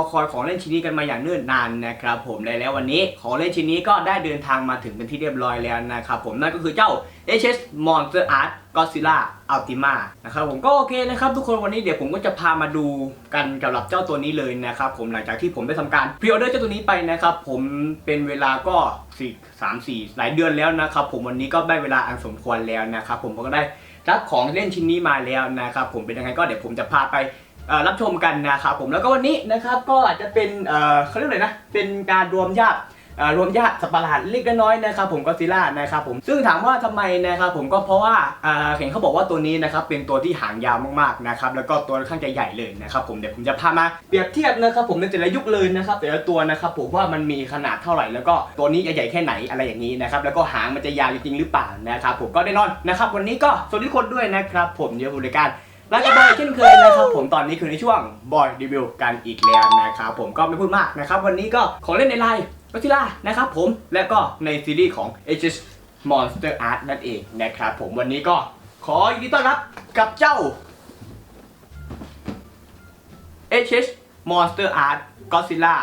อคอยของเล่นชิ้นนี้กันมาอย่างเนิ่นนานนะครับผมได้แล้ววันนี้ของเล่นชิ้นนี้ก็ได้เดินทางมาถึงเป็นที่เรียบร้อยแล้วนะครับผมนั่นก็คือเจ้า HS Monster Art Godzilla Ultima นะครับผมก็โอเคนะครับทุกคนวันนี้เดี๋ยวผมก็จะพามาดูกันกับเจ้าตัวนี้เลยนะครับผมหลังจากที่ผมได้ทำการพรีออเดอร์เจ้าตัวนี้ไปนะครับผมเป็นเวลาก็สี่สามสี่หลายเดือนแล้วนะครับผมวันนี้ก็ได้เวลาอันสมควรแล้วนะครับผมก็ได้รับของเล่นชิ้นนี้มาแล้วนะครับผมเป็นยังไงก็เดี๋ยวผมจะพาไป รับชมกันนะครับผมแล้วก็วันนี้นะครับก็อาจจะเป็นเขาเรียกอะไรนะเป็นการรวมญาติรวมญาติสัประหลาดเล็กน้อยนะครับผมก็ซิล่านะครับผมซึ่งถามว่าทำไมนะครับผมก็เพราะว่าเห็นเขาบอกว่าตัวนี้นะครับเป็นตัวที่หางยาวมากๆนะครับแล้วก็ตัวค่อนข้างจะใหญ่เลยนะครับผมเดี๋ยวผมจะพามาเปรียบเทียบนะครับผมในแต่ละยุคเลยนะครับแต่ละตัวนะครับผมว่ามันมีขนาดเท่าไหร่ แล้วก็ตัวนี้จะใหญ่แค่ไหนอะไรอย่างนี้นะครับแล้วก็หางมันจะยาวจริงหรือเปล่านะครับผมก็แน่นอนนะครับวันนี้ก็สวัสดีทุกคนด้วยนะครับผมเดี๋ยวบริการ แล้วก็บอยเช่นเคยนะครับผมตอนนี้คือในช่วงบอยรีวิวกันอีกแล้วนะครับผมก็ไม่พูดมากนะครับ วันนี้ก็ขอเล่นในไลน์ก็ซิล่านะครับผมและก็ในซีรีส์ของ HS Monster Art นั่นเองนะครับผมวันนี้ก็ขอยินดีต้อนรับกับเจ้า HS Monster Art Godzilla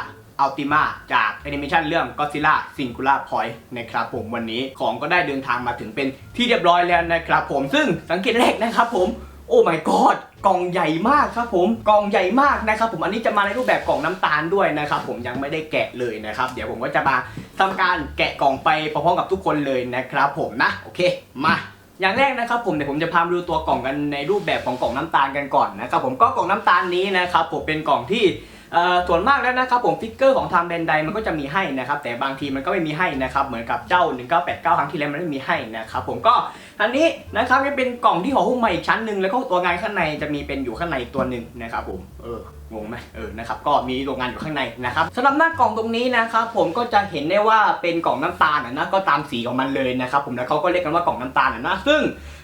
Ultima จากแอนิเมชันเรื่อง Godzilla Singular Point นะครับผมวันนี้ของก็ได้เดินทางมาถึงเป็นที่เรียบร้อยแล้วนะครับผมซึ่งสังเกตแรกนะครับผม โอ้ my god กล่องใหญ่มากครับผมกล่องใหญ่มากนะครับผมอันนี้จะมาในรูปแบบกล่องน้ำตาลด้วยนะครับผมยังไม่ได้แกะเลยนะครับเดี๋ยวผมก็จะมาทำการแกะกล่องไปพร้อมกับทุกคนเลยนะครับผมนะโอเคมาอย่างแรกนะครับผมเดี๋ยวผมจะพามาดูตัวกล่องกันในรูปแบบของกล่องน้ำตาลกันก่อนนะครับผมก็กล่องน้ำตาลนี้นะครับผมเป็นกล่องที่ส่วนมากแล้วนะครับผมฟิกเกอร์ของทางแบรนด์ใดมันก็จะมีให้นะครับแต่บางทีมันก็ไม่มีให้นะครับเหมือนกับเจ้า 1989 ครั้งที่แล้วมันไม่มีให้นะครับผมก็ อันนี้นะครับจะเป็นกล่องที่ห่อหุ้มมาอีกชั้นหนึ่งแล้วก็ตัวงานข้างในจะมีเป็นอยู่ข้างในตัวหนึ่งนะครับผมเอองงไหมเออนะครับก็มีโรงงานอยู่ข้างในนะครับสำหรับหน้ากล่องตรงนี้นะครับผมก็จะเห็นได้ว่าเป็นกล่องน้ำตาลนะก็ตามสีของมันเลยนะครับผมแล้วเขาก็เรียกกันว่ากล่องน้ำตาลนะนะซึ่ง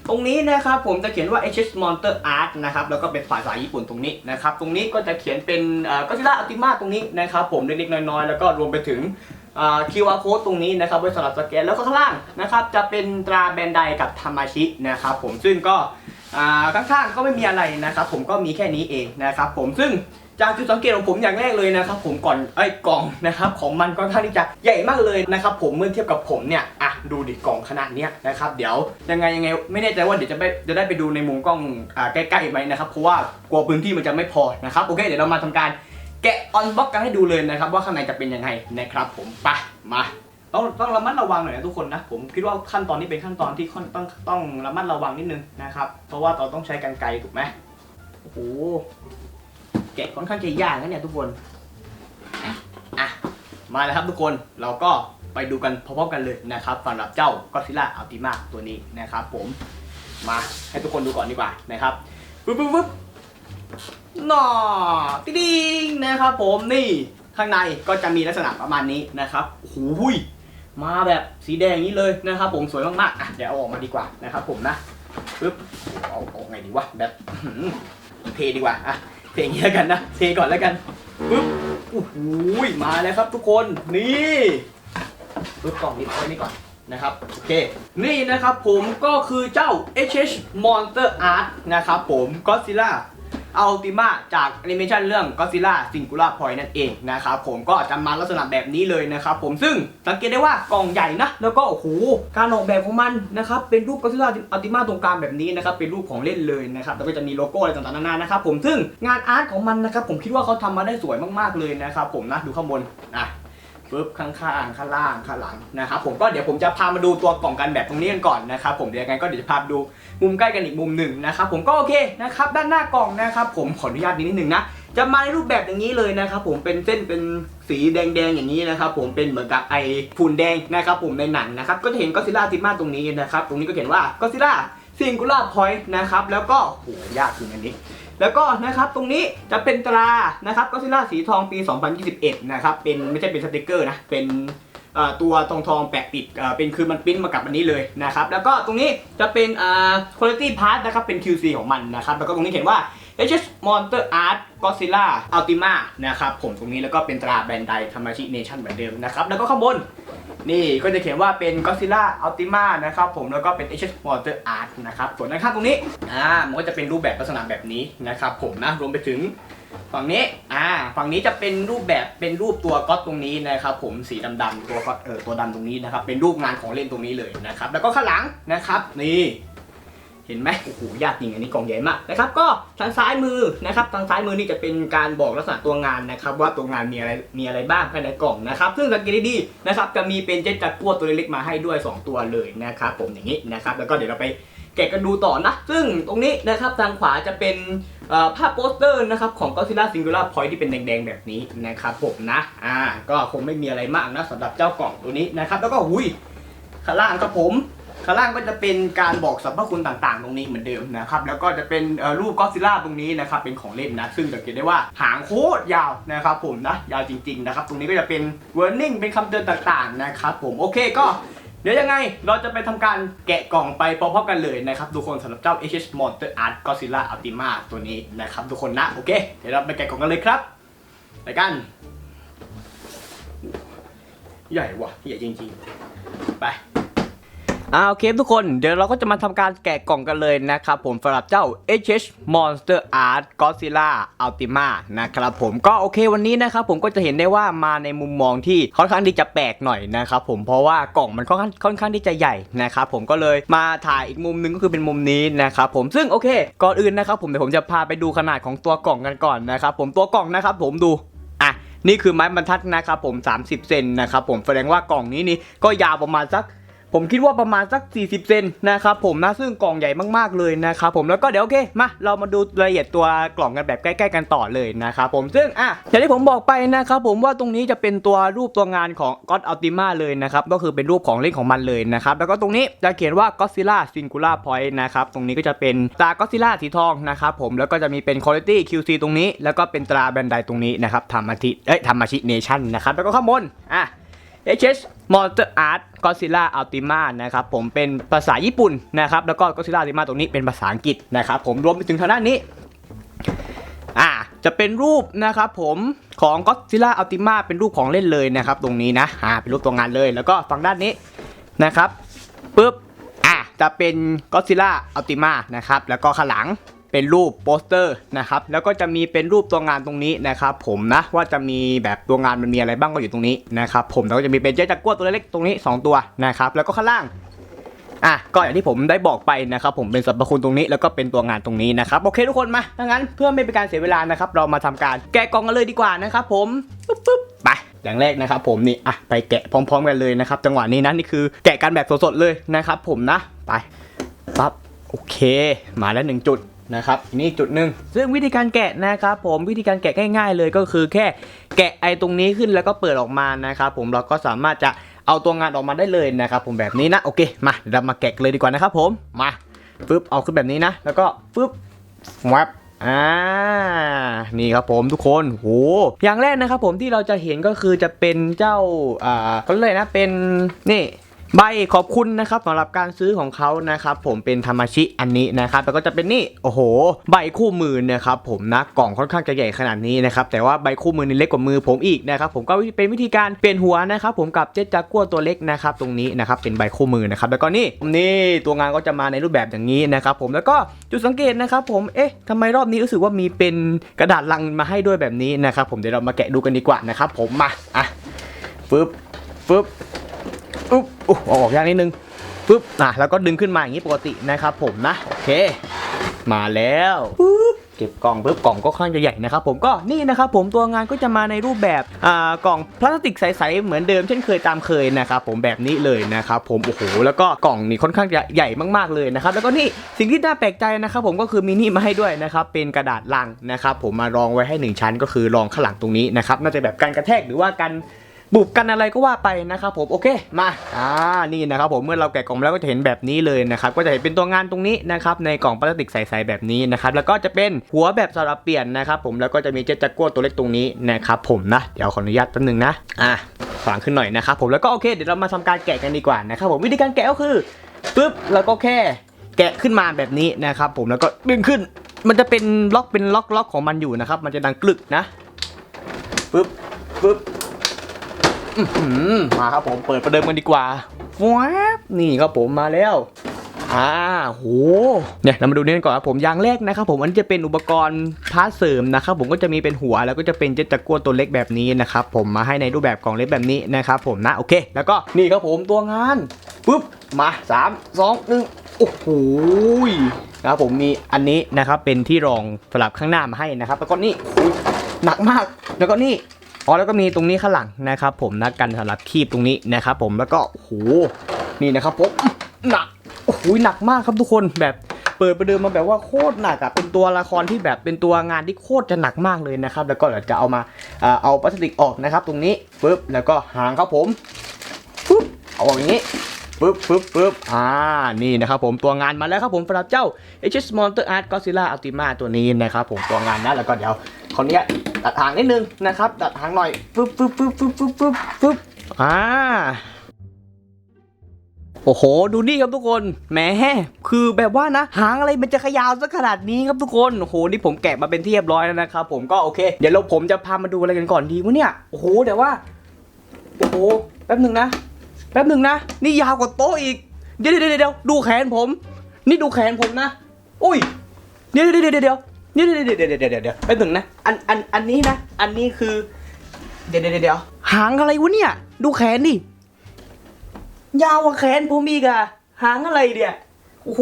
ตรงนี้นะครับผมจะเขียนว่า HS Monster Art นะครับแล้วก็เป็นภาษาญี่ปุ่นตรงนี้นะครับตรงนี้ก็จะเขียนเป็นก็ซิล่าอัลติมาตรงนี้นะครับผมเล็กๆน้อยๆแล้วก็รวมไปถึง อ่า QR code ตรงนี้นะครับไว้สำหรับสแกนแล้วก็ข้างล่างนะครับจะเป็นตราแบรนด์ไดกับทามาชินะครับผมซึ่งก็ข้างๆก็ไม่มีอะไรนะครับผมก็มีแค่นี้เองนะครับผมซึ่งจากจุดสังเกตของผมอย่างแรกเลยนะครับผมก่อนไอ้กล่องนะครับของมันค่อนข้างที่จะใหญ่มากเลยนะครับผมเมื่อเทียบกับผมเนี่ยอะดูดิกล่องขนาดเนี้ยนะครับเดี๋ยวยังไงยังไงไม่แน่ใจว่าเดี๋ยวจะไปจะได้ไปดูในมุมกล้องอ่าใกล้ๆไหมนะครับเพราะว่ากลัวพื้นที่มันจะไม่พอนะครับโอเคเดี๋ยวเรามาทำการ แกะออนบ็อกกันให้ดูเลยนะครับ ว่าข้างในจะเป็นยังไงนะครับ ผมไปมาต้องต้องระมัดระวังหน่อยนะทุกคนนะผมคิดว่าขั้นตอนนี้เป็นขั้นตอนที่ค่อนต้องต้องระมัดระวังนิดนึงนะครับ เพราะว่าเราต้องใช้กรรไกรถูกไหมโอ้โหแกะค่อนข้างจะยากนะเนี่ยทุกคนอะมาแล้วครับทุกคนเราก็ไปดูกันพร้อมๆกันเลยนะครับสำหรับเจ้าก็ซิล่าอัลติมาตัวนี้นะครับ ผมมาให้ทุกคนดูก่อนดีกว่านะครับปึ๊บปึ๊บปึ๊บ น่อติดิงนะครับผมนี่ข้างในก็จะมีลักษณะประมาณนี้นะครับโอ้โหยมาแบบสีแดงนี้เลยนะครับ ผมสวยมากๆอะเดี๋ยวเอาออกมาดีกว่านะครับผมนะปึ๊บเอาออกไงดีวะแบบเทดีกว่าอะเพลงนี้แล้วกันนะเทก่อนแล้วกันปึ๊บโอ้โหมาแล้วครับทุกคนนี่ปึ๊บกล่องนี้เอาไว้นี่ก่อนนะครับโอเคนี่นะครับผมก็คือเจ้า HH Monster Art นะครับผม Godzilla อัลติมาจากแอนิเมชันเรื่องก็ซิล่าซิงคูล่าพอยนั่นเองนะครับผมก็จะมาลักษณะแบบนี้เลยนะครับผมซึ่งสังเกตได้ว่ากล่องใหญ่นะ แล้วก็โอ้โหการออกแบบของมันนะครับเป็นรูปก็ซิล่าอัลติมาตรงกลางแบบนี้นะครับเป็นรูปของเล่นเลยนะครับแล้วก็จะมีโลโก้อะไรต่างๆนานานะครับผมซึ่งงานอาร์ตของมันนะครับผมคิดว่าเขาทำมาได้สวยมากๆเลยนะครับผมนะดูข้างบนนะ ปึ๊บข้างๆข้างล่างข้างหลังนะครับผมก็เดี๋ยวผมจะพามาดูตัวกล่องกันแบบตรงนี้กันก่อนนะครับผมเดี๋ยวยังไงก็เดี๋ยวจะพาดูมุมใกล้กันอีกมุมหนึ่งนะครับผมก็โอเคนะครับด้านหน้ากล่องนะครับผมขออนุญาตนิดนึงนะจะมาในรูปแบบอย่างนี้เลยนะครับผมเป็นเส้นเป็นสีแดงๆอย่างนี้นะครับผมเป็นเหมือนกับไอฝุ่นแดงนะครับผมในหนังนะครับก็จะเห็นก็ซิล่าติมาตรงนี้นะครับตรงนี้ก็เขียนว่าก็ซิล่า ซิงคูล่าพอยต์นะครับแล้วก็โหยากจริงอันนี้ แล้วก็นะครับตรงนี้จะเป็นตรานะครับก็ซิล่าสีทองปี 2021 นะครับเป็นไม่ใช่เป็นสติกเกอร์นะเป็นตัวทองทองแปะปิดเป็นคือมันปิ้นมากับอันนี้เลยนะครับแล้วก็ตรงนี้จะเป็นอ่า quality part นะครับเป็น QC ของมันนะครับแล้วก็ตรงนี้เขียนว่า HS Monster Art Godzilla Ultima นะครับผมตรงนี้แล้วก็เป็นตราแบรนด์ไดธรรมชิเนชั่นเหมือนเดิมนะครับแล้วก็ข้างบน นี่ก็จะเขียนว่าเป็น Godzilla Ultima นะครับผมแล้วก็เป็น HS Monster Art นะครับส่วนด้านข้างตรงนี้อ่ามันก็จะเป็นรูปแบบลักษณะแบบนี้นะครับผมนะรวมไปถึงฝั่งนี้อ่าฝั่งนี้จะเป็นรูปแบบเป็นรูปตัวก๊อตตรงนี้นะครับผมสีดำๆตัวก๊อตเออตัวดำตรงนี้นะครับเป็นรูปงานของเล่นตรงนี้เลยนะครับแล้วก็ข้างหลังนะครับนี่ เห็นไหมโอ้โหยากจริงอันนี้กล่องใหญ่มากนะครับก็ทางซ้ายมือนะครับทางซ้ายมือนี่จะเป็นการบอกลักษณะตัวงานนะครับว่าตัวงานมีอะไรมีอะไรบ้างภายในกล่องนะครับซึ่งสังเกตดีๆนะครับจะมีเป็นเจ็ตจักรกัวตัวเล็กๆมาให้ด้วย 2 ตัวเลยนะครับผมอย่างนี้นะครับแล้วก็เดี๋ยวเราไปแกะกันดูต่อนะ ซึ่งตรงนี้นะครับทางขวาจะเป็นภาพโปสเตอร์นะครับของ Godzilla Singular Point ที่เป็นแดงๆ แบบนี้นะครับผมนะอ่าก็คงไม่มีอะไรมากนะสำหรับเจ้ากล่องตัวนี้นะครับแล้วก็หุยข้างล่างครับผม ข้างล่างก็จะเป็นการบอกสรรพคุณต่างๆ ตรงนี้เหมือนเดิมนะครับแล้วก็จะเป็นรูปก็อซิล่าตรงนี้นะครับเป็นของเล่นนะซึ่งสังเกตได้ว่าหางโคตรยาวนะครับผมนะยาวจริงๆนะครับตรงนี้ก็จะเป็น warning เป็นคำเตือนต่างๆนะครับผมโอเคก็เดี๋ยวยังไงเราจะไปทำการแกะกล่องไปพร้อมๆกันเลยนะครับ ทุกคนสำหรับเจ้า HS Monster Art Godzilla Ultima ตัวนี้นะครับทุกคนนะ โอเค เดี๋ยวเราไปแกะกล่องกันเลยครับไปกัน ใหญ่ว่ะ ใหญ่จริงๆ ไป อ่าโอเคทุกคนเดี๋ยวเราก็จะมาทำการแกะกล่องกันเลยนะครับผมสำหรับเจ้า HH Monster Art Godzilla Ultima นะครับผมก็โอเควันนี้นะครับผมก็จะเห็นได้ว่ามาในมุมมองที่ค่อนข้างที่จะแปลกหน่อยนะครับผมเพราะว่ากล่องมันค่อนข้างค่อนข้างที่จะใหญ่นะครับผมก็เลยมาถ่ายอีกมุมหนึงก็คือเป็นมุมนี้นะครับผมซึ่งโอเค ก่อนอื่นนะครับผมเดี๋ยวผมจะพาไปดูขนาดของตัวกล่องกันก่อนนะครับผมตัวกล่องนะครับผมดูอะนี่คือไม้บรรทัดนะครับผม 30 เซนนะครับผมแสดงว่ากล่องนี้นี่ก็ยาวประมาณสัก ผมคิดว่าประมาณสัก 40 เซนนะครับผมนะซึ่งกล่องใหญ่มากๆเลยนะครับผมแล้วก็เดี๋ยวโอเคมาเรามาดูรายละเอียดตัวกล่องกันแบบใกล้ๆกันต่อเลยนะครับผมซึ่งอะอย่างที่ผมบอกไปนะครับผมว่าตรงนี้จะเป็นตัวรูปตัวงานของ God Ultima เลยนะครับก็คือเป็นรูปของเล่นของมันเลยนะครับแล้วก็ตรงนี้จะเขียนว่า Godzilla Singular Point นะครับตรงนี้ก็จะเป็นตา Godzilla สีทองนะครับผมแล้วก็จะมีเป็น Quality QC ตรงนี้ แล้วก็เป็นตราแบนไดตรงนี้นะครับธรรมทิเอ้ยธรรมชิเนชั่นนะครับแล้วก็ข้างบนอะ HS Monster Art Godzilla Ultima นะครับผมเป็นภาษาญี่ปุ่นนะครับแล้วก็ Godzilla Ultima ตรงนี้เป็นภาษาอังกฤษนะครับผมรวมไปถึงทางด้านนี้อ่าจะเป็นรูปนะครับผมของ Godzilla Ultima เป็นรูปของเล่นเลยนะครับตรงนี้นะอ่าเป็นรูปตัวงานเลยแล้วก็ฝั่งด้านนี้นะครับปุ๊บอ่าจะเป็น Godzilla Ultima นะครับแล้วก็ข้างหลัง เป็นรูปโปสเตอร์นะครับแล้วก็จะมีเป็นรูปตัวงานตรงนี้นะครับผมนะว่าจะมีแบบตัวงานมันมีอะไรบ้างก็อยู่ตรงนี้นะครับผมแล้วก็จะมีเป็นเจ๊จักรกัวตัวเล็กๆตรงนี้ 2 ตัวนะครับแล้วก็ข้างล่างอะก็อย่างที่ผมได้บอกไปนะครับผมเป็นสรรพคุณตรงนี้แล้วก็เป็นตัวงานตรงนี้นะครับโอเคทุกคนมาถ้างั้นเพื่อไม่เป็นการเสียเวลานะครับเรามาทำการแกะกล่องกันเลยดีกว่านะครับผมปุ๊บปุ๊บไปอย่างแรกนะครับผมนี่อะไปแกะพร้อม ๆ กันเลยนะครับจังหวะนี้นะนี่คือแกะกันแบบสดๆเลยนะครับผมนะไปปั๊บโอเค มาแล้วหนึ่งจุด นะครับนี่จุดหนึ่งซึ่งวิธีการแกะนะครับผมวิธีการแกะง่าย ๆ เลยก็คือแค่แกะไอ้ตรงนี้ขึ้นแล้วก็เปิดออกมานะครับผมเราก็สามารถจะเอาตัวงานออกมาได้เลยนะครับผมแบบนี้นะโอเคมาเรามาแกะเลยดีกว่านะครับผมมาปึ๊บเอาขึ้นแบบนี้นะ แล้วก็ปึ๊บแวบอ่านี่ครับผมทุกคนโหอย่างแรกนะครับผมที่เราจะเห็นก็คือจะเป็นเจ้าอ่าก็เลยนะเป็นนี่ ใบขอบคุณนะครับสำหรับการซื้อของเขานะครับผมเป็นธรรมชิอันนี้นะครับแล้วก็จะเป็นนี่โอ้โห ใบคู่มือนะครับผมนะกล่องค่อนข้างจะใหญ่ขนาดนี้นะครับแต่ว่าใบคู่มือนี่เล็กกว่ามือผมอีกนะครับผมก็เป็นวิธีการเปลี่ยนหัวนะครับผมกับเจ็ตจากัวตัวเล็กนะครับตรงนี้นะครับเป็นใบคู่มือนะครับแล้วก็นี่นี่ตัวงานก็จะมาในรูปแบบอย่างนี้นะครับผมแล้วก็จุดสังเกตนะครับผมเอ๊ะทำไมรอบนี้รู้สึกว่ามีเป็นกระดาษลังมาให้ด้วยแบบนี้นะครับผมเดี๋ยวเรามาแกะดูกันดีกว่านะครับผมมาอะฟึบฟึบ อุ๊บอุ๊บเอาออกยากนิดนึงปุ๊บอะแล้วก็ดึงขึ้นมาอย่างนี้ปกตินะครับผมนะโอเค มาแล้วปุ๊บเก็บกล่องปุ๊บกล่องก็ค่อนข้างจะใหญ่นะครับผมก็นี่นะครับผมตัวงานก็จะมาในรูปแบบอ่ากล่องพลาสติกใสๆเหมือนเดิมเช่นเคยตามเคยนะครับผมแบบนี้เลยนะครับผมโอ้โหแล้วก็กล่องนี่ค่อนข้างจะใหญ่มากๆเลยนะครับแล้วก็นี่สิ่งที่น่าแปลกใจนะครับผมก็คือมีนี่มาให้ด้วยนะครับเป็นกระดาษลังนะครับผมมารองไว้ให้หนึ่งชั้นก็คือรองข้างหลังตรงนี้นะครับน่าจะแบบการกระแทกหรือว่าการ บุบกันอะไรก็ว่าไปนะครับผมโอเคมาอ่านี่นะครับผมเมื่อเราแกะกล่องแล้วก็จะเห็นแบบนี้เลยนะครับก็จะเห็นเป็นตัวงานตรงนี้นะครับในกล่องพลาสติกใสๆแบบนี้นะครับแล้วก็จะเป็นหัวแบบสลับเปลี่ยนนะครับผมแล้วก็จะมีเจ็ตจักรกัวตัวเล็กตรงนี้นะครับผมนะเดี๋ยวขออนุญาตแป๊บนึงนะอะขวางขึ้นหน่อยนะครับผมแล้วก็โอเคเดี๋ยวเรามาทำการแกะกันดีกว่านะครับผมวิธีการแกะก็คือปึ๊บแล้วก็แค่แกะขึ้นมาแบบนี้นะครับผมแล้วก็ดึงขึ้น มันจะเป็นล็อกเป็นล็อกล็อกของมันอยู่นะครับมันจะดังกลึกนะปึ๊บปึ๊บ มาครับผมเปิดประเดิมกันดีกว่าแวบนี่ครับผมมาแล้วอ่าโหเนี่ยเรามาดูนี่กันก่อนครับผมอย่างแรกนะครับผมอันนี้จะเป็นอุปกรณ์พาร์ทเสริมนะครับผมก็จะมีเป็นหัวแล้วก็จะเป็นเจ็ตตะกั่วตัวเล็กแบบนี้นะครับผมมาให้ในรูปแบบกล่องเล็กแบบนี้นะครับผมนะโอเค แล้วก็นี่ครับผมตัวงานปุ๊บมาสามสองหนึ่งโอ้โหนะครับผมมีอันนี้นะครับเป็นที่รองสลับข้างหน้ามาให้นะครับแล้วก็นี่อุ๊ยหนักมากแล้วก็นี่ อ๋อแล้วก็มีตรงนี้ข้างหลังนะครับผมนะกันสำหรับคีบตรงนี้นะครับผมแล้วก็โหนี่นะครับผมหนักโอ้โหหนักมากครับทุกคนแบบเปิดประเดิมมาแบบว่าโคตรหนักอะเป็นตัวละครที่แบบเป็นตัวงานที่โคตรจะหนักมากเลยนะครับแล้วก็เดี๋ยวจะเอามาเอาพลาสติกออกนะครับ ตรงนี้ปึ๊บแล้วก็หางครับผมปึ๊บเอาอย่างนี้ ปึ๊บปึ๊บปึ๊บอ่า นี่นะครับผมตัวงานมาแล้วครับผมสำหรับเจ้า HS Monster Art Godzilla Ultima ตัวนี้นะครับผมตัวงานนะแล้วก็เดี๋ยวขออนุญาตตัดหางนิดนึงนะครับตัดหางหน่อยปึ๊บปึ๊บปึ๊บปึ๊บปึ๊บปึ๊บปึ๊บอ่าโอ้โห ดูนี่ครับทุกคน แหม คือแบบว่านะ หางอะไรมันจะขยาวสักขนาดนี้ครับทุกคน โอ้โห นี่ผมแกะมาเป็นที่เรียบร้อยแล้วนะครับผมก็โอเค เดี๋ยวเราผมจะพามาดูอะไรกันก่อนดีวะเนี่ย โอ้โหเดี๋ยวว่า โอ้โห แป๊บหนึ่งนะ แป๊บหนึ่งนะ นี่ยาวกว่าโต๊ะอีก เดี๋ยวเดี๋ยวเดี๋ยวดูแขนผม นี่ดูแขนผมนะ อุ้ยเดี๋ยวเดี๋ยวเดี๋ยวเดี๋ยวเดี๋ยวเดี๋ยวเดี๋ยวเดี๋ยวเดี๋ยวเดี๋ยวเดี๋ยวแป๊บหนึ่งนะ อันอันอันนี้นะ อันนี้คือ เดี๋ยวเดี๋ยวเดี๋ยวหางอะไรวะเนี่ย ดูแขนดิ ยาวกว่าแขนผมอีกอะหางอะไรเนี่ยโอ้โห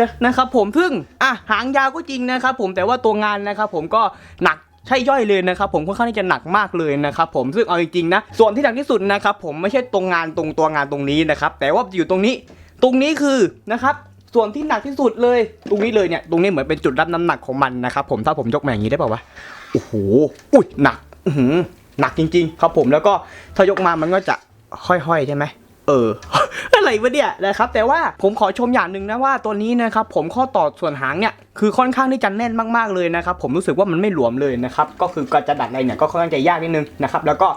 นะนะครับผมซึ่งอะหางยาวก็จริงนะครับผมแต่ว่าตัวงานนะครับผมก็หนัก ใช่ย่อยเลยนะครับผมค่อนข้างที่จะหนักมากเลยนะครับผมซึ่งเอาจริงๆนะส่วนที่หนักที่สุดนะครับผมไม่ใช่ตรงงานตรงตัวงานตรงนี้นะครับแต่ว่าอยู่ตรงนี้ ตรงนี้คือนะครับส่วนที่หนักที่สุดเลย ตรงนี้เลยเนี่ยตรงนี้เหมือนเป็นจุดรับน้ำหนักของมันนะครับผมถ้าผมยกมาอย่างนี้ได้ป่าวะโอ้โหอุ้ยหนักหนักจริง ๆ ครับผมแล้วก็ถ้ายกมามันก็จะห้อยๆใช่ไหม เออ อะไรวะเนี่ยนะครับ แต่ว่าผมขอชมอย่างหนึ่งนะว่าตัวนี้นะครับผมข้อต่อส่วนหางเนี่ยคือค่อนข้างที่จะแน่นมากๆเลยนะครับผมรู้สึกว่ามันไม่หลวมเลยนะครับก็คือการจะดัดอะไรเนี่ยก็ค่อนข้างจะยากนิดนึงนะครับแล้วก็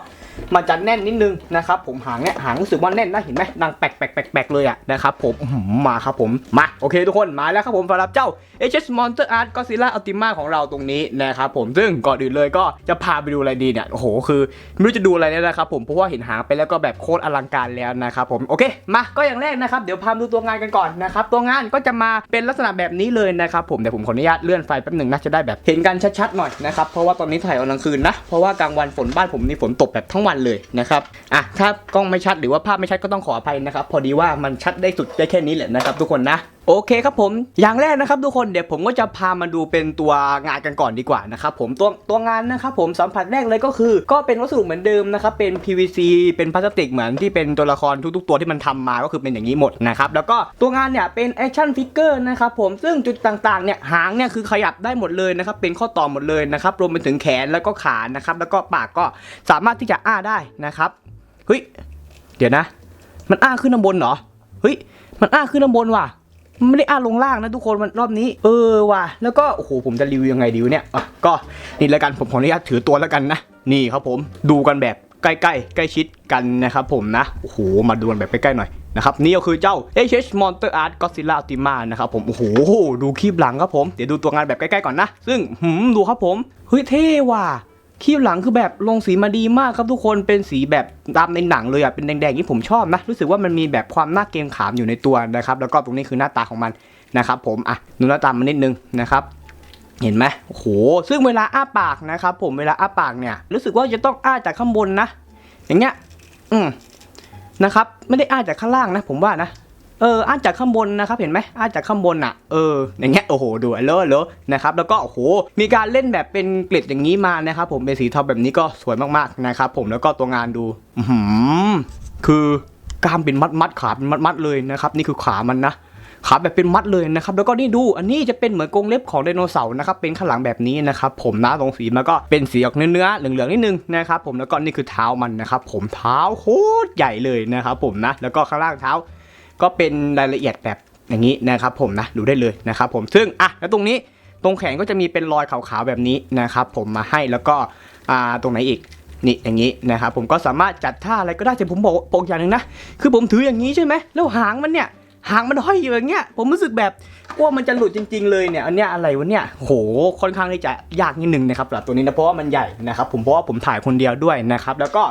มันจะแน่นนิดนึงนะครับผมหางเนี่ยหางรู้สึกว่าแน่นนะเห็นไหมดังแปลกแปลกแปลกแปลกเลยอะนะครับผมมาครับผมมาโอเคทุกคนมาแล้วครับผมสำหรับเจ้า HS Monster Art Godzilla Ultima ของเราตรงนี้นะครับผมซึ่งก่อนอื่นเลยก็จะพาไปดูอะไรดีเนี่ยโอ้โหคือไม่รู้จะดูอะไรเนี่ยนะครับผมเพราะว่าเห็นหางไปแล้วก็แบบโคตรอลังการแล้วนะครับผมโอเคมาก็อย่างแรกนะครับเดี๋ยวพามาดูตัวงานกันก่อนนะครับตัวงานก็จะมาเป็นลักษณะแบบนี้เลยนะครับผมเดี๋ยวผมขออนุญาตเลื่อนไฟแป๊บหนึ่งนะจะได้แบบเห็นกันชัดๆหน่อยนะครับเพราะว่าตอนนี้ถ่ายตอนกลางคืนนะเพราะว่ากลางวันฝนบ้านผมนี่ฝนตกแบบทั้งวันเลยนะครับอะถ้ากล้องไม่ชัดหรือว่าภาพไม่ชัดก็ต้องขออภัยนะครับ พอดีว่ามันชัดได้สุดได้แค่นี้แหละนะครับทุกคนนะ โอเคครับผม อย่างแรกนะครับทุกคนเดี๋ยวผมก็จะพามาดูเป็นตัวงานกันก่อนดีกว่านะครับผมตัวตัวงานนะครับผมสัมผัสแรกเลยก็คือ ก็เป็นวัสดุเหมือนเดิมนะครับเป็น PVC เป็นพลาสติกเหมือนที่เป็นตัวละครทุกๆ ตัวที่มันทำมาก็คือเป็นอย่างนี้หมดนะครับแล้วก็ตัวงานเนี่ยเป็นแอคชั่นฟิกเกอร์นะครับผมซึ่งจุดต่างๆเนี่ยหางเนี่ยคือขยับได้หมดเลยนะครับเป็นข้อต่อหมดเลยนะครับรวมไปถึงแขนแล้วก็ขานะครับแล้วก็ปากก็สามารถที่จะอ้าได้นะครับเฮ้ยเดี๋ยวนะ มันอ้าขึ้นข้างบนเหรอเฮ้ยมันอ้าขึ้นข้างบนว่ะ ไม่ได้อ่าลงล่างนะทุกคนมันรอบนี้ เออว่ะแล้วก็โอ้โหผมจะรีวิวยังไงดีวเนี่ยอะก็นี่แล้วกันผมขออนุญาตถือตัวแล้วกันนะนี่ครับผมดูกันแบบใกล้ๆ ใกล้ชิดกันนะครับผมนะโอ้โหมาดูกันแบบใกล้ๆหน่อยนะครับนี่ก็คือเจ้า HS Monster Art Godzilla Ultima นะครับผม โอ้โห ดูคลิปหลังครับผม เดี๋ยวดูตัวงานแบบใกล้ๆก่อนนะ ซึ่งหืมดูครับผม เฮ้ยเท่ว่ะ คีบหลังคือแบบลงสีมาดีมากครับทุกคนเป็นสีแบบตามในหนังเลยอะเป็นแดงๆนี่ผมชอบนะ รู้สึกว่ามันมีแบบความน่าเกรงขามอยู่ในตัวนะครับแล้วก็ตรงนี้คือหน้าตาของมันนะครับผมอะดูหน้าตามันนิดนึงนะครับเห็นไหมโอ้โห ซึ่งเวลาอ้าปากนะครับผมเวลาอ้าปากเนี่ยรู้สึกว่าจะต้องอ้าจากข้างบนนะ อย่างเงี้ย อืมนะครับ ไม่ได้อ้าจากข้างล่างนะ ผมว่านะ เอออ้านจากข้างบนนะครับเห็นไหมอ้านจากข้างบนอะเอออย่างเงี้ยโอ้โหดูเลอะเลอะนะครับแล้วก็โอ้โหมีการเล่นแบบเป็นเกล็ดอย่างนี้มานะครับผมเป็นสีทองแบบนี้ก็สวยมากๆนะครับผมแล้วก็ตัวงานดูอือหือคือกล้ามเป็นมัดมัดขาเป็นมัดมัดเลยนะครับนี่คือขามันนะขาแบบเป็นมัดเลยนะครับแล้วก็นี่ดูอันนี้จะเป็นเหมือนกรงเล็บของไดโนเสาร์นะครับเป็นข้างหลังแบบนี้นะครับผมนะตรงสีมันก็เป็นสีออกเนื้อเหลืองๆนิดนึงนะครับผมแล้วก็นี่คือเท้ามันนะครับผมเท้าโคตรใหญ่เลยนะครับผมนะแล้วก็ข้างล่างเท้า ก็เป็นรายละเอียดแบบอย่างนี้นะครับผมนะดูได้เลยนะครับผมซึ่งอะแล้วตรงนี้ตรงแขนก็จะมีเป็นรอยขาวๆแบบนี้นะครับผมมาให้แล้วก็อ่าตรงไหนอีกนี่อย่างนี้นะครับผมก็สามารถจัดท่าอะไรก็ได้แต่ผมบอกบอกอย่างหนึ่งนะคือผมถืออย่างนี้ใช่ไหมแล้วหางมันเนี่ยหางมันห้อยอยู่อย่างเงี้ยผมรู้สึกแบบกลัวมันจะหลุดจริง ๆเลยเนี่ยอันเนี้ยอะไรวะเนี่ยโหค่อนข้างที่จะยากนิดนึงนะครับสำหรับตัวนี้นะเพราะว่ามันใหญ่นะครับผมเพราะว่าผมถ่ายคนเดียวด้วยนะครับแล้วก็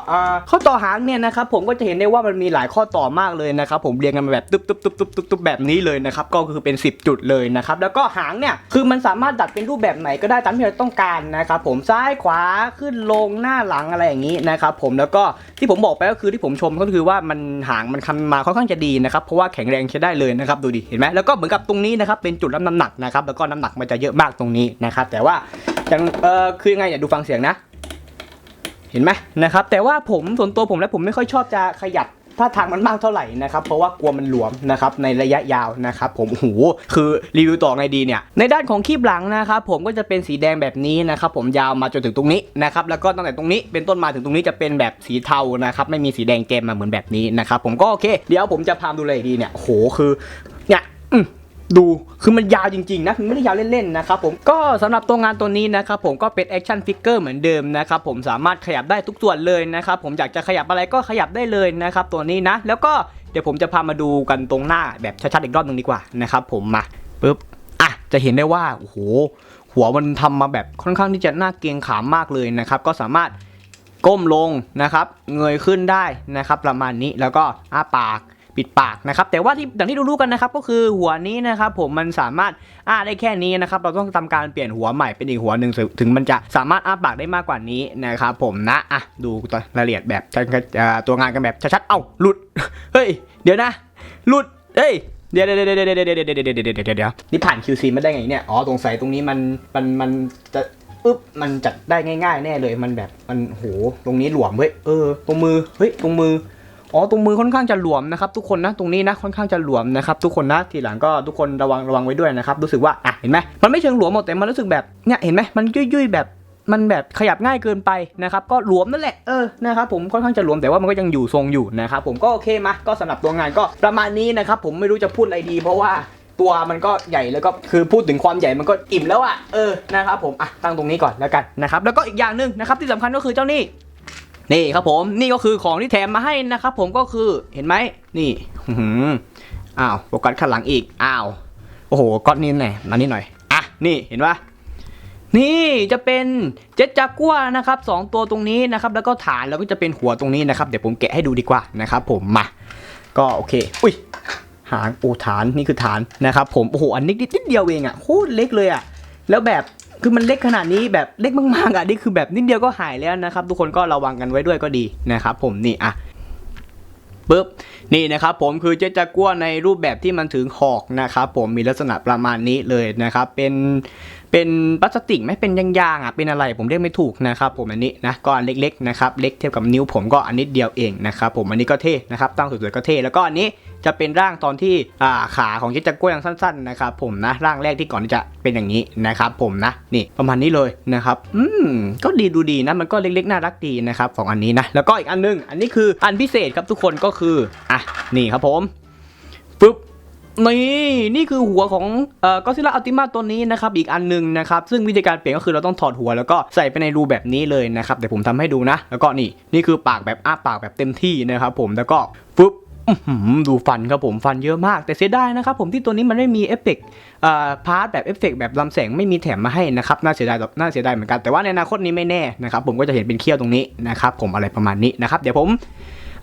ข้อต่อหางเนี่ยนะครับผมก็จะเห็นได้ว่ามันมีหลายข้อต่อมากเลยนะครับผมเรียงกันมาแบบตุ๊บตุ๊บตุ๊บตุ๊บตุ๊บตุ๊บแบบนี้เลยนะครับก็คือเป็น 10 จุดเลยนะครับแล้วก็หางเนี่ยคือมันสามารถดัดเป็นรูปแบบไหนก็ได้ตามที่เราต้องการนะครับผมซ้ายขวาขึ้นลงหน้าหลังอะไรอย่างนี้นะครับผมแล้วก็ที่ผมบอกไปก็คือที่ผมชมก็คือว่ามันหางมันคันมาค่อนข้างจะดีนะครับเพราะว่าแข็งแรงใช้ได้เลยนะครับดูดิเห็นไหมแล้วก็เหมือนกับตรงนี้นะครับเป็นจุดรับน้ำหนักนะครับแล้วก็น้ำหนักมันจะเยอะมากตรงนี้นะครับแต่ว่าจังเออคือยังไงอย่าดูฟังเสียงนะ เห็นไหมนะครับแต่ว่าผมส่วนตัวผมแล้วผมไม่ค่อยชอบจะขยับถ้าทางมันมากเท่าไหร่นะครับ เพราะว่ากลัวมันหลวมนะครับในระยะยาวนะครับ ผมโอ้โหคือรีวิวต่อไงดีเนี่ย ในด้านของคีบหลังนะครับผมก็จะเป็นสีแดงแบบนี้นะครับ ผมยาวมาจนถึงตรงนี้นะครับแล้วก็ตั้งแต่ตรงนี้เป็นต้นมาถึงตรงนี้จะเป็นแบบสีเทานะครับ ไม่มีสีแดงแกมมาเหมือนแบบนี้นะครับผมก็โอเค เดี๋ยวผมจะพามดูเลยดีเนี่ยโหคือ ดูคือมันยาวจริงๆนะคือไม่ได้ยาวเล่นๆนะครับผมก็สำหรับตัวงานตัวนี้นะครับผมก็เป็นแอคชั่นฟิกเกอร์เหมือนเดิมนะครับผมสามารถขยับได้ทุกส่วนเลยนะครับผมอยากจะขยับอะไรก็ขยับได้เลยนะครับตัวนี้นะ แล้วก็เดี๋ยวผมจะพามาดูกันตรงหน้าแบบชัดๆอีกรอบหนึงดีกว่านะครับผมมาปึ๊บอะจะเห็นได้ว่าโอ้โหหัวมันทำมาแบบค่อนข้างที่จะน่าเกรงขามมากเลยนะครับก็สามารถก้มลงนะครับ เงยขึ้นได้นะครับ ประมาณนี้แล้วก็อ้าปาก ปิดปากนะครับ แต่ว่าที่อย่างที่รู้ๆกันนะครับ ก็คือหัวนี้นะครับ ผมมันสามารถอ้าได้แค่นี้นะครับ เราต้องทำการเปลี่ยนหัวใหม่เป็นอีกหัวหนึ่งถึงมันจะสามารถอ้าปากได้มากกว่านี้นะครับ ผมนะอะดูรายละเอียดแบบตัวงานกันแบบชัดๆเอ้าหลุดเฮ้ยเดี๋ยวนะหลุดเฮ้ยเดี๋ยวเดี๋ยวเดี๋ยวเดี๋ยวเดี๋ยวเดี๋ยวเดี๋ยวเดี๋ยวเดี๋ยวเดี๋ยวเดี๋ยวนี่ผ่าน QC มาได้ไงเนี่ย อ๋อสงสัยตรงนี้มันมันมันจะปึ๊บมันจัดได้ง่าย ๆ แน่เลยมันแบบมันโหตรงนี้หลวมเว้ยเออตรงมือเฮ้ยตรงมือ อ๋อตรงมือค่อนข้างจะหลวมนะครับทุกคนนะตรงนี้นะค่อนข้างจะหลวมนะครับทุกคนนะทีหลังก็ทุกคนระวังระวังไว้ด้วยนะครับรู้สึกว่าอะเห็นไหมมันไม่เชิงหลวมหมดแต่มันรู้สึกแบบเนี่ยเห็นไหมมันยุ่ยๆแบบมันแบบขยับง่ายเกินไปนะครับก็หลวมนั่นแหละเออนะครับผมค่อนข้างจะหลวมแต่ว่ามันก็ยังอยู่ทรงอยู่นะครับผมก็โอเคมาก็สำหรับตัวงานก็ประมาณนี้นะครับผมไม่รู้จะพูดอะไรดี เพราะว่าตัวมันก็ใหญ่แล้วก็คือพูดถึงความใหญ่มันก็อิ่มแล้วอะเออนะครับผมอะตั้งตรงนี้ก่อนแล้วกันนะครับแล้วก็อีกอย่างหนึ่งนะครับที่สำคัญก็คือเจ้านี่ นี่ครับผมนี่ก็คือของที่แถมมาให้นะครับผมก็คือเห็นไหมนี่อื้อหืออ้าวโฟกัสข้างหลังอีกอ้าวโอ้โหก้อนนี้หน่อยมานี่หน่อยอะนี่เห็นปะนี่จะเป็นเจ็ตจากัวนะครับสองตัวตรงนี้นะครับแล้วก็ฐานแล้วก็จะเป็นหัวตรงนี้นะครับเดี๋ยวผมแกะให้ดูดีกว่านะครับผมมาก็โอเคอุ้ยหางปูฐานนี่คือฐานนะครับผมโอ้โหอันนี้นิดเดียวเองอะโคตรเล็กเลยอะแล้วแบบ คือมันเล็กขนาดนี้แบบเล็กมากๆอะนี่คือแบบนิดเดียวก็หายแล้วนะครับ ทุกคนก็ระวังกันไว้ด้วยก็ดีนะครับผมนี่อะปึ๊บนี่นะครับผมคือเจจากัวในรูปแบบที่มันถึงหอกนะครับผมมีลักษณะประมาณนี้เลยนะครับเป็น เป็นพลาสติกไหมเป็นยางๆอะเป็นอะไรผมเรียกไม่ถูกนะครับผมอันนี้นะก็อันเล็กๆนะครับเล็กเทียบกับนิ้วผมก็อันนิดเดียวเองนะครับผมอันนี้ก็เท่นะครับตั้งสวยๆก็เท่แล้วก็อันนี้จะเป็นร่างตอนที่อ่าขาของเจจากัวยังสั้นๆนะครับผมนะร่างแรกที่ก่อนจะเป็นอย่างนี้นะครับผมนะนี่ประมาณนี้เลยนะครับอืมก็ดีดูดีนะมันก็เล็กๆน่ารักดีนะครับของอันนี้นะแล้วก็อีกอันนึง อันนี้คืออันพิเศษครับทุกคนก็คืออะนี่ครับผม นี่นี่คือหัวของเอ่อก็ซิล่าอัลติมาตัวนี้นะครับอีกอันหนึงนะครับซึ่งวิธีการเปลี่ยนก็คือเราต้องถอดหัวแล้วก็ใส่ไปในรูแบบนี้เลยนะครับเดี๋ยวผมทำให้ดูนะ แล้วก็นี่นี่คือปากแบบอ้าปากแบบเต็มที่นะครับผมแล้วก็ปึ๊บดูฟันครับผมฟันเยอะมาก แต่เสียดายนะครับผมที่ตัวนี้มันไม่มีเอฟเฟกต์อ่าพาร์ทแบบเอฟเฟกต์แบบลำแสงไม่มีแถมมาให้นะครับน่าเสียดายน่าเสียดายเหมือนกันแต่ว่าในอนาคตนี้ไม่แน่นะครับผมก็จะเห็นเป็นเขี้ยวตรงนี้นะครับผมอะไรประมาณนี้นะครับเดี๋ยวผม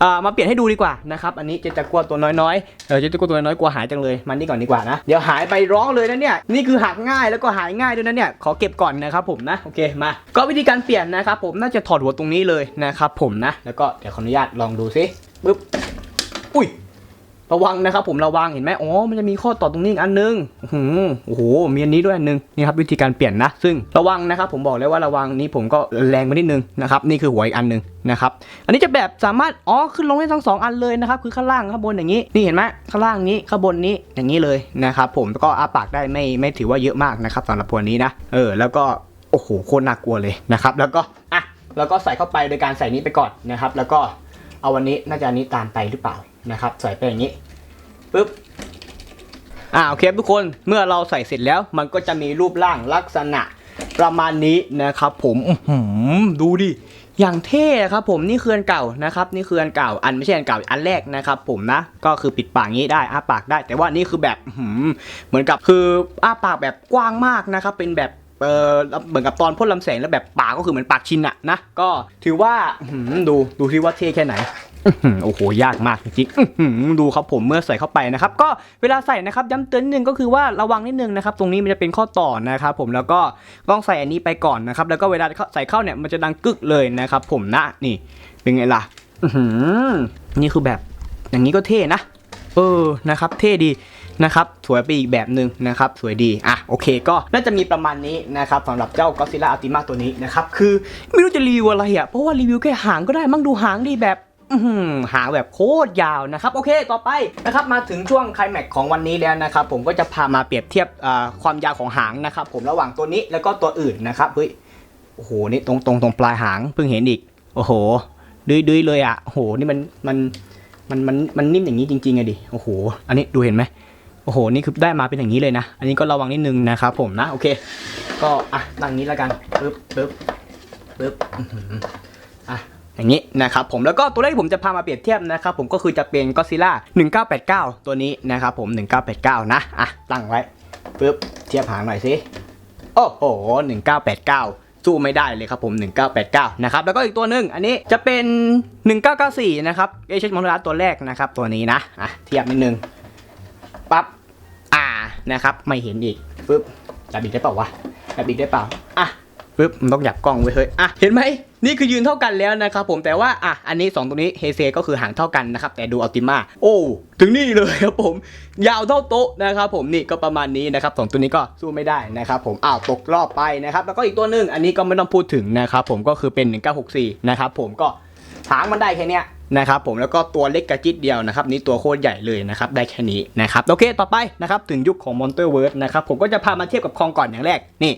อ่ามาเปลี่ยนให้ดูดีกว่านะครับอันนี้เจจะกลัวตัวน้อยๆเออเจจะกลัวตัวน้อยๆกลัวหายจังเลยมันนี่ก่อนดีกว่านะเดี๋ยวหายไปร้องเลยนะเนี่ยนี่คือหักง่ายแล้วก็หายง่ายด้วยนะเนี่ยขอเก็บก่อนนะครับผมนะโอเคมา ก็วิธีการเปลี่ยนนะครับผมน่าจะถอดหัวตรงนี้เลยนะครับผมนะแล้วก็เดี๋ยวขออนุญาตลองดูซิปึ๊บอุ้ย ระวังนะครับผมระวังเห็นไหมอ๋อมันจะมีข้อต่อตรงนี้อีกอันนึงหือโอ้โหมีอันนี้ด้วยอันนึงนี่ครับวิธีการเปลี่ยนนะ ซึ่งระวังนะครับผมบอกเลยว่าระวังนี่ผมก็แรงไปนิดนึงนะครับนี่คือหัวอีกอันนึงนะครับอันนี้จะแบบสามารถอ๋อขึ้นลงได้ทั้งสองอันเลยนะครับคือข้างล่างข้างบนอย่างนี้นี่เห็นไหมข้างล่างนี้ข้างบนนี้อย่างนี้เลยนะครับผมแล้วก็อาปากได้ไม่ไม่ถือว่าเยอะมากนะครับสำหรับตัวนี้นะเออแล้วก็โอ้โหโคตรน่ากลัวเลยนะครับแล้วก็อะแล้วก็ใส่เข้าไปโดยการใส่นี้ไปก่อนนะครับ แล้วก็เอาวันนี้น่าจะอันนี้ตามไปหรือเปล่า นะครับใส่ไปอย่างนี้ปึ๊บอ่าโอเคทุกคนเมื่อเราใส่เสร็จแล้ว มันก็จะมีรูปร่างลักษณะประมาณนี้นะครับผมหือดูดิอย่างเท่ครับผมนี่คืออันเก่านะครับ นี่คืออันเก่า อันไม่ใช่อันเก่าอันแรกนะครับ ผมนะก็คือปิดปากงี้ได้อ้าปากได้ แต่ว่านี่คือแบบหือเหมือนกับคืออ้าปากแบบกว้างมากนะครับ เป็นแบบเออเหมือนกับตอนพ่นลำแสงแล้วแบบปากก็คือเหมือนปากชินอะนะก็ถือว่าหือดูดูที่ว่าเท่แค่ไหน โอ้โห ยากมากจริงๆดูครับผมเมื่อใส่เข้าไปนะครับ ก็เวลาใส่นะครับย้ำเตือนนึงก็คือว่าระวังนิดนึงนะครับ ตรงนี้มันจะเป็นข้อต่อนะครับผมแล้วก็ต้องใส่อันนี้ไปก่อนนะครับ แล้วก็เวลาใส่เข้าเนี่ยมันจะดังกึกเลยนะครับผมนะนี่เป็นไงล่ะนี่คือแบบอย่างนี้ก็เท่นะ เออนะครับ เท่ดีนะครับสวยไปอีกแบบหนึ่งนะครับสวยดีอะโอเคก็น่าจะมีประมาณนี้นะครับสำหรับเจ้า Godzilla Ultima ตัวนี้นะครับคือไม่รู้จะรีวิวอะไรอะเพราะว่ารีวิวแค่หางก็ได้มั่งดูหางดีแบบ หาแบบโคตรยาวนะครับโอเคต่อไปนะครับมาถึงช่วงไคลแม็กซ์ของวันนี้แล้วนะครับผมก็จะพามาเปรียบเทียบความยาวของหางนะครับผมระหว่างตัวนี้แล้วก็ตัวอื่นนะครับเฮ้ยโอ้โหนี่ตรงตรงตรงปลายหางเพิ่งเห็นอีกโอ้โหดุยดุยเลยอะโอ้โหนี่มันมันมันมันมันนิ่มอย่างนี้จริงๆอะดิโอ้โหอันนี้ดูเห็นไหมโอ้โหนี่คือได้มาเป็นอย่างนี้เลยนะ อันนี้ก็ระวังนิดนึงนะครับผมนะโอเค ก็อะตั้งนี้แล้วกันปึ๊บปึ๊บปึ๊บ อย่างนี้นะครับผมแล้วก็ตัวเลขที่ผมจะพามาเปรียบเทียบนะครับผมก็คือจะเป็นก็ซิล่า1989 ตัวนี้นะครับผม 1989 นะ อะ ตั้งไว้ปึ๊บเทียบหางหน่อยสิ โอ้โห 1989สู้ไม่ได้เลยครับผม 1989 นะครับ แล้วก็อีกตัวหนึ่งอันนี้จะเป็น 1994 นะครับเอชมอนรัตัวแรกนะครับ ตัวนี้นะ อะ เทียบนิดนึง ปั๊บ อ่า นะครับ ไม่เห็นอีก ปึ๊บจับอีกได้เปล่าวะจับอีกได้เปล่า อะ ปึ๊บมันต้องหยับกล้องไว้เฮ้ยอะเห็นไหมนี่คือยืนเท่ากันแล้วนะครับผมแต่ว่าอะอันนี้ 2 ตรงนี้เฮเซก็คือห่างเท่ากันนะครับแต่ดูอัลติมาโอ้ถึงนี่เลยครับผม ยาวเท่าโต๊ะนะครับผมนี่ก็ประมาณนี้นะครับสองตัวนี้ก็สู้ไม่ได้นะครับผมอ้าวตกรอบไปนะครับแล้วก็อีกตัวหนึ่งอันนี้ก็ไม่ต้องพูดถึงนะครับผมก็คือเป็น 1964 นะครับผมก็หางมันได้แค่เนี้ยนะครับผมแล้วก็ตัวเล็กกระจิตเดียวนะครับนี่ตัวโคตรใหญ่เลยนะครับได้แค่นี้นะครับโอเคต่อไปนะครับถึงยุคของมอนเตอร์เวิร์ดนะครับผมก็จะพามาเทียบกับคองก่อนอย่างแรกนี่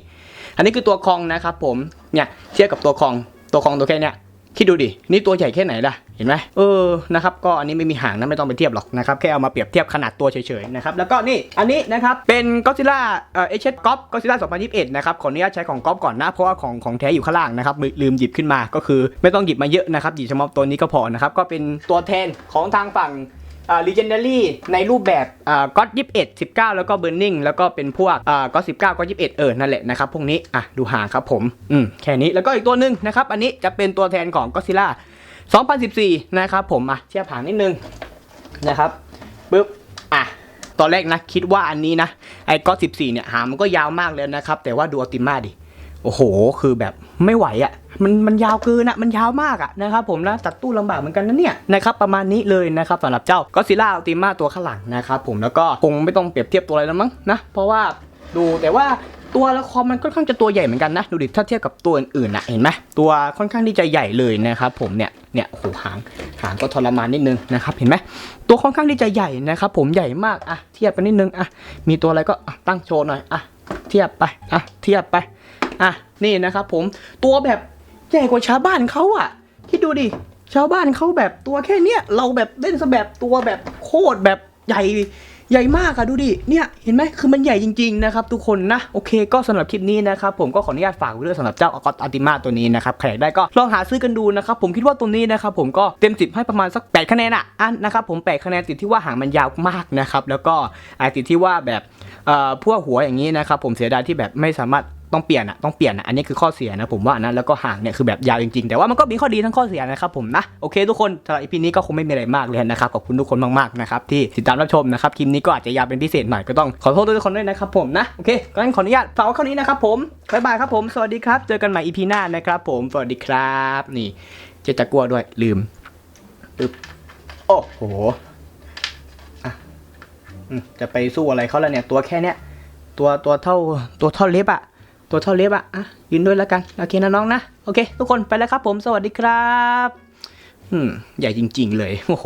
อันนี้คือตัวคองนะครับผมเนี่ยเทียบกับตัวคองตัวคองตัวแค่เนี้ยคิดดูดิ นี่ตัวใหญ่แค่ไหนล่ะ เห็นไหมเออ นะครับ ก็อันนี้ไม่มีหางนะ ไม่ต้องไปเทียบหรอกนะครับ แค่เอามาเปรียบเทียบขนาดตัวเฉยๆนะครับ แล้วก็นี่ อันนี้นะครับ เป็นก็ซิล่าเอ่อเอชก๊อปก็ซิล่า2021 นะครับ ขออนุญาตใช้ของก๊อปก่อนนะ เพราะว่าของของแท้อยู่ข้างล่างนะครับลืลืมหยิบขึ้นมา ก็คือไม่ต้องหยิบมาเยอะนะครับ หยิบเฉพาะตัวนี้ก็พอนะครับ ก็เป็นตัวแทนของทางฝั่ง อ่า legendary ในรูปแบบอ่าก็ยี่สิบเอ็ดสิบเก้าแล้วก็ burning แล้วก็เป็นพวกอ่าก็สิบเก้าก็ยี่สิบเอ็ดเออนั่นแหละนะครับพวกนี้อะดูหางครับผมอืมแค่นี้แล้วก็อีกตัวหนึ่งนะครับอันนี้จะเป็นตัวแทนของ Godzilla 2014 นะครับผมอะเทียบหางนิดนึงนะครับปึ๊บอะตอนแรกนะคิดว่าอันนี้นะไอ้ก็14เนี่ยหางมันก็ยาวมากเลยนะครับแต่ว่าดูอัลติมาดิ โอ้โห คือแบบไม่ไหวอะ่ะมันมันยาวเกินอะ่ะมันยาวมากอะ่ะนะครับผมนะตัดตู้ลำบากเหมือนกันนะเนี่ยนะครับประมาณนี้เลยนะครับสำหรับเจ้าก็ซิล่าอัลติมาตัวข้างหลังนะครับผมแล้วก็คงไม่ต้องเปรียบเทียบตัวอะไรแล้วมั้งนะเพราะว่าดูแต่ว่าตัวละครมันค่อนข้างจะตัวใหญ่เหมือนกันนะดูดิถ้าเทียบกับตัวอื่นๆนะเห็นไหมตัวค่อนข้างที่จะใหญ่เลยนะครับผมเนี่ยเนี่ยโอ้โหหางหางก็ทรมานนิดนึงนะครับเห็นไหมตัวค่อนข้างที่จะใหญ่นะครับผมใหญ่มากอะเทียบกันนิดนึงอะมีตัวอะไรก็ตั้งโชว์หน่อยอะเทียบไปอะเทียบไป อะนี่นะครับผมตัวแบบใหญ่กว่าชาวบ้านเขาอะ คิดดูดิชาวบ้านเขาแบบตัวแค่เนี้ยเราแบบเล่นซะแบบตัวแบบโคตรแบบใหญ่ใหญ่มากอะดูดิ เนี่ยเห็นไหมคือมันใหญ่จริงๆนะครับทุกคนนะ โอเคก็สำหรับคลิปนี้นะครับผมก็ขออนุญาตฝากไว้ด้วยสำหรับเจ้าอากอตอัลติมาตัวนี้นะครับใครอยากได้ก็ลองหาซื้อกันดูนะครับผมคิดว่าตัวนี้นะครับผมก็เต็ม10ให้ประมาณสัก 8 คะแนนอะอันนะครับผม8คะแนนติดที่ว่าหางมันยาวมากนะครับแล้วก็อาติดที่ว่าแบบเอ่อพวกหัวอย่างนี้นะครับผมเสียดายที่แบบไม่สามารถ ต้องเปลี่ยนอะต้องเปลี่ยนอะอันนี้คือข้อเสียนะผมว่านะแล้วก็ห่างเนี่ยคือแบบยาวจริงๆ แต่ว่ามันก็มีข้อดีทั้งข้อเสียนะครับผมนะโอเคทุกคนสำหรับอีพีนี้ก็คงไม่มีอะไรมากเลยนะครับขอบคุณทุกคนมากๆนะครับที่ติดตามรับชมนะครับคลิปนี้ก็อาจจะยาวเป็นพิเศษหน่อยก็ต้องขอโทษทุกคนด้วยนะครับผมนะโอเคงั้นขออนุญาตฝากไว้เท่านี้นะครับผมบ๊ายบายครับผมสวัสดีครับเจอกันใหม่อีพีหน้านะครับผมสวัสดีครับนี่เจะจะกลัวด้วยลืมปึ๊บโอ้โหอะอืมจะไปสู้อะไรเขาแล้วเนี่ยตัวแค่เนี้ยตัวตัวเท่าตัวเท่าเล็บอะ ตัวเท่าเล็บอะอะยืนด้วยแล้วกันโอเคนะน้องนะโอเค ทุกคนไปแล้วครับผมสวัสดีครับ อืมใหญ่จริง ๆ เลยโอ้โห